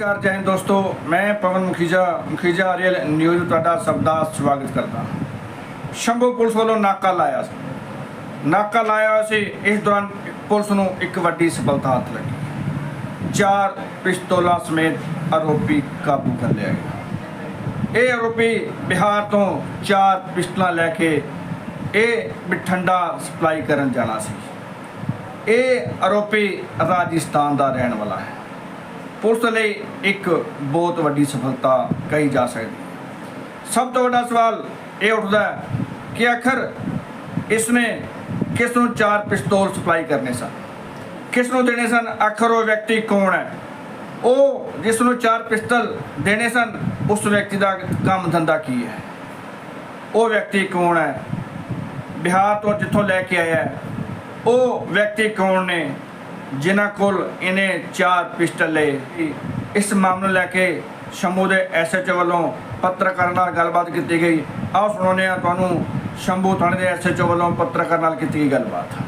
ਨਮਸਕਾਰ ਜੈ ਹਿੰਦ ਦੋਸਤੋ, ਮੈਂ ਪਵਨ ਮੁਖੀਜਾ ਮੁਖੀਜਾ ਆਰੀਅਲ ਨਿਊਜ਼ ਤੁਹਾਡਾ ਸਭ ਦਾ ਸਵਾਗਤ ਕਰਦਾ ਹਾਂ। ਸ਼ੰਭੂ ਪੁਲਿਸ ਵੱਲੋਂ ਨਾਕਾ ਲਾਇਆ ਸੀ। ਨਾਕਾ ਲਾਇਆ ਹੋਇਆ ਸੀ, ਇਸ ਦੌਰਾਨ ਪੁਲਿਸ ਨੂੰ ਇੱਕ ਵੱਡੀ ਸਫਲਤਾ ਹੱਥ ਲੱਗੀ। ਚਾਰ ਪਿਸਤੌਲਾਂ ਸਮੇਤ ਆਰੋਪੀ ਕਾਬੂ ਕਰ ਲਿਆ ਗਿਆ। ਇਹ ਆਰੋਪੀ ਬਿਹਾਰ ਤੋਂ ਚਾਰ ਪਿਸਤਲਾਂ ਲੈ ਕੇ ਇਹ ਬਠੰਡਾ ਸਪਲਾਈ ਕਰਨ ਜਾਣਾ ਸੀ। ਇਹ ਆਰੋਪੀ ਰਾਜਸਥਾਨ ਦਾ ਰਹਿਣ ਵਾਲਾ ਹੈ। ਪੁਲਿਸ ਲਈ ਇੱਕ ਬਹੁਤ ਵੱਡੀ ਸਫਲਤਾ ਕਹੀ ਜਾ ਸਕਦੀ ਸਭ ਤੋਂ ਵੱਡਾ ਸਵਾਲ ਇਹ ਉੱਠਦਾ ਹੈ ਕਿ ਆਖਰ ਇਸਨੇ ਕਿਸ ਨੂੰ ਚਾਰ ਪਿਸਤੌਲ ਸਪਲਾਈ ਕਰਨੇ ਸਨ? ਕਿਸ ਨੂੰ ਦੇਣੇ ਸਨ? ਆਖਰ ਉਹ ਵਿਅਕਤੀ ਕੌਣ ਹੈ? ਉਹ ਜਿਸ ਨੂੰ ਚਾਰ ਪਿਸਤਲ ਦੇਣੇ ਸਨ, ਉਸ ਵਿਅਕਤੀ ਦਾ ਕੰਮ ਧੰਦਾ ਕੀ ਹੈ? ਉਹ ਵਿਅਕਤੀ ਕੌਣ ਹੈ? ਬਿਹਾਰ ਤੋਂ ਜਿੱਥੋਂ ਲੈ ਕੇ ਆਇਆ ਹੈ, ਉਹ ਵਿਅਕਤੀ ਕੌਣ ਨੇ? ਜਿਨ੍ਹਾਂ ਕੋਲ ਇਹਨੇ ਚਾਰ ਪਿਸਟਲ ਲਏ। ਇਸ ਮਾਮਲੇ ਲੈ ਕੇ ਸ਼ੰਭੂ ਦੇ ਐਸਐਚਓ ਵੱਲੋਂ ਪੱਤਰਕਾਰਾਂ ਨਾਲ ਗੱਲਬਾਤ ਕੀਤੀ ਗਈ। ਆਓ ਸੁਣਾਉਂਦੇ ਹਾਂ ਤੁਹਾਨੂੰ ਸ਼ੰਭੂ ਥਾਣੇ ਦੇ ਐਸਐਚਓ ਵੱਲੋਂ ਪੱਤਰਕਾਰਾਂ ਨਾਲ ਕੀਤੀ ਗਈ ਗੱਲਬਾਤ।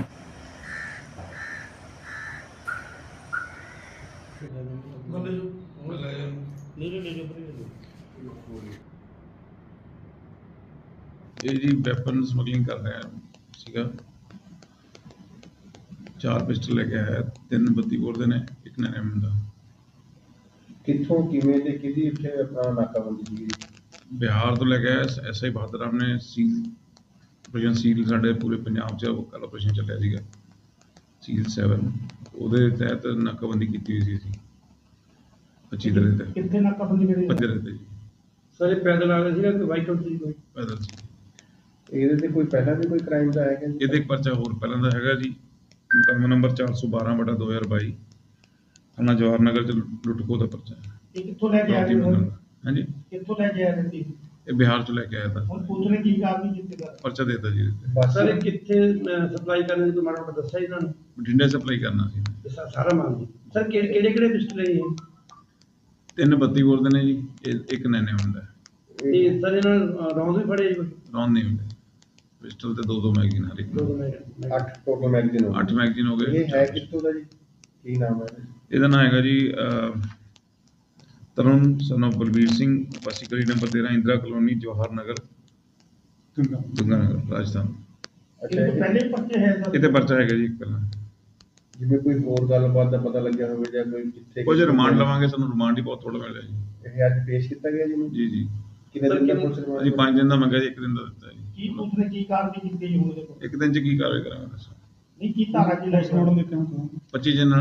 ਇਹ ਜੀ ਵੈਪਨ ਸਮਗਲਿੰਗ ਕਰ ਰਿਹਾ ਸੀਗਾ ਚਾਰ ਪਿਸਟਲ ਲੈ ਕੇ ਆਇਆ ਤਿੰਨ 32 ਬੋਰ ਦੇ ਨੇ ਇੱਕ ਨੈਨਮ ਦਾ ਕਿੱਥੋਂ ਕਿਵੇਂ ਤੇ ਕਿਹਦੀ ਇੱਥੇ ਆਪਣਾ ਨਾਕਾਬੰਦੀ ਸੀਗੀ ਬਿਹਾਰ ਤੋਂ ਲੈ ਕੇ ਆਇਆ ਐਸਆਈ ਬਹਾਦਰ ਰਾਮ ਨੇ ਸੀਲ ਆਪਰੇਸ਼ਨ ਸੀਲ ਸਾਡੇ ਪੂਰੇ ਪੰਜਾਬ 'ਚ ਕੱਲ ਆਪਰੇਸ਼ਨ ਚੱਲਿਆ ਸੀਗਾ ਸੀਲ 7 ਉਹਦੇ ਤਹਿਤ ਨਾਕਾਬੰਦੀ ਕੀਤੀ ਹੋਈ ਸੀ ਅਸੀਂ 25 ਦਰੇ ਤੇ। ਕਿੱਥੇ ਨਾਕਾਬੰਦੀ ਕਰੀ ਪੱਜਰੇ ਤੇ ਜੀ। ਸਾਰੇ ਪੈਦਲ ਆ ਰਹੇ ਸੀਗਾ ਕਿ ਬਾਈਕ ਉੱਤੇ ਸੀ ਕੋਈ? ਪੈਦਲ ਸੀ। ਇਹਦੇ ਤੇ ਕੋਈ ਪਹਿਲਾਂ ਵੀ ਕੋਈ ਕ੍ਰਾਈਮ ਦਾ ਹੈਗਾ ਜੀ? ਇਹਦੇ ਇੱਕ ਪਰਚਾ ਹੋਰ ਪਹਿਲਾਂ ਦਾ ਹੈਗਾ ਜੀ। ਮੁਕੱਦਮਾ ਨੰਬਰ 412 ਬਟਾ 2022 ਥਾਣਾ ਜਵਾਹਰ ਨਗਰ ਚ ਲੁੱਟਖੋ ਦਾ ਪਰਚਾ। ਹੈ ਇਹ ਕਿੱਥੋਂ ਲੈ ਕੇ ਸੀ ਮੁਕੱਦਮਾ। ਹਾਂਜੀ? ਕਿੱਥੋਂ ਲੈ ਕੇ ਆਏ ਸੀ ਇਹ ਬਿਹਾਰ ਚ ਲੈ ਕੇ ਆਇਆ ਹੁਣ ਤਾਂ ਪੁਲਿਸ ਨੇ ਕੀ ਕਾਰਵਾਈ ਕੀਤੀ ਕਰ ਪਰਚਾ ਦੇਤਾ ਜੀ ਇਹਦੇ ਤੇ। ਸਰ ਇਹ ਕਿੱਥੇ ਸਪਲਾਈ ਕਰਨ ਦੀ ਕੋਈ ਮਾੜਾ ਮੋਟਾ ਦੱਸਿਆ ਇਹਨਾਂ ਨੇ। ਬਠਿੰਡੇ ਸਪਲਾਈ ਕਰਨਾ ਸੀ। ਤੇ ਸਾ- ਸਾਰਾ ਮਾਲ ਜੀ। ਸਰ ਕਿਹੜੇ ਕਿਹੜੇ ਕਿਹੜੇ ਪਿਸਟਲ ਹੈ ਇਹ? ਤਿੰਨ 32 ਬੋਲਦੇ ਨੇ ਜੀ ਇਹ ਇੱਕ ਨੈਨੇ ਹੁੰਦਾ। ਤੇ ਸਰ ਇਹਨਾਂ ਰੌਂਦ ਵੀ ਫੜੇ ਜੀ? ਰੌਨ ਨਹੀਂ ਹੁੰਦੇ। ਪਿਸਟਲ ਤੇ ਦੋ ਦੋ ਮੈਗਜ਼ੀਨ ਹਰ ਇੱਕ ਦੋ ਨੂੰ ਮਿੰਟ 8 ਟੋਟਲ ਮੈਗਜ਼ੀਨ ਹੋ ਅੱਠ ਮੈਗਜ਼ੀਨ ਹੋ ਗਏ। ਇਹ ਹੈ ਕਿੱਥੋਂ ਦਾ ਜੀ? ਕੀ ਨਾਮ ਹੈ? ਇਹਦਾ? ਨਾਮ ਹੈਗਾ ਜੀ ਤਰੁਣ ਸਨ ਬਲਬੀਰ ਸਿੰਘ ਗਲੀ ਨੰਬਰ 13 ਇੰਦਰਾ ਕਲੋਨੀ ਜਵਾਹਰ ਨਗਰ ਦੁੰਗਾ ਨਗਰ ਰਾਜਸਥਾਨ। ਅੱਛਾ ਇਹ ਪਹਿਲੇ ਪਰਚੇ ਹੈ ਸਰ? ਇਹ ਤੇ ਪਰਚਾ ਹੈਗਾ ਜੀ ਇੱਕ ਪਹਿਲਾਂ। ਜਿਵੇਂ ਕੋਈ ਹੋਰ ਗੱਲਬਾਤ ਦਾ ਪਤਾ ਲੱਗਿਆ ਹੋਵੇ ਜਾਂ ਕੋਈ ਕਿੱਥੇ ਕੁਝ ਰਿਮਾਂਡ ਲਵਾਂਗੇ ਸਾਨੂੰ ਰਿਮਾਂਡ ਹੀ ਬਹੁਤ ਥੋੜਾ ਮਿਲਿਆ ਜੀ। ਇਹ ਅੱਜ ਪੇਸ਼ ਕੀਤਾ ਗਿਆ ਜੀ ਨੂੰ ਜੀ ਜੀ। ਕਿੰਨੇ ਦਿਨ ਦਾ ਕਿੰਨੇ- ਪੁਲਿਸ ਰਿਮਾਂਡ ਅਸੀਂ 5 ਦਿਨ ਦਾ ਮੰਗਿਆ ਜੀ ਇੱਕ ਦਿਨ ਦਾ ਦਿੱਤਾ ਜੀ। ਕੀ ਪੁਲਿਸ ਨੇ ਕੀ ਕਾਰਵਾਈ ਕੀਤੀ ਜੀ ਹੁਣ ਦੇਖੋ ਇੱਕ ਦਿਨ ਚ ਕੀ ਕਾਰਵਾਈ ਕਰਾਂਗੇ ਦੱਸੋ। ਨਹੀਂ ਕੀ ਧਾਰਾ ਕੀ ਲਾਈ ਛੋੜਨ ਦੇ ਕਿਉਂ 25 ਜਨ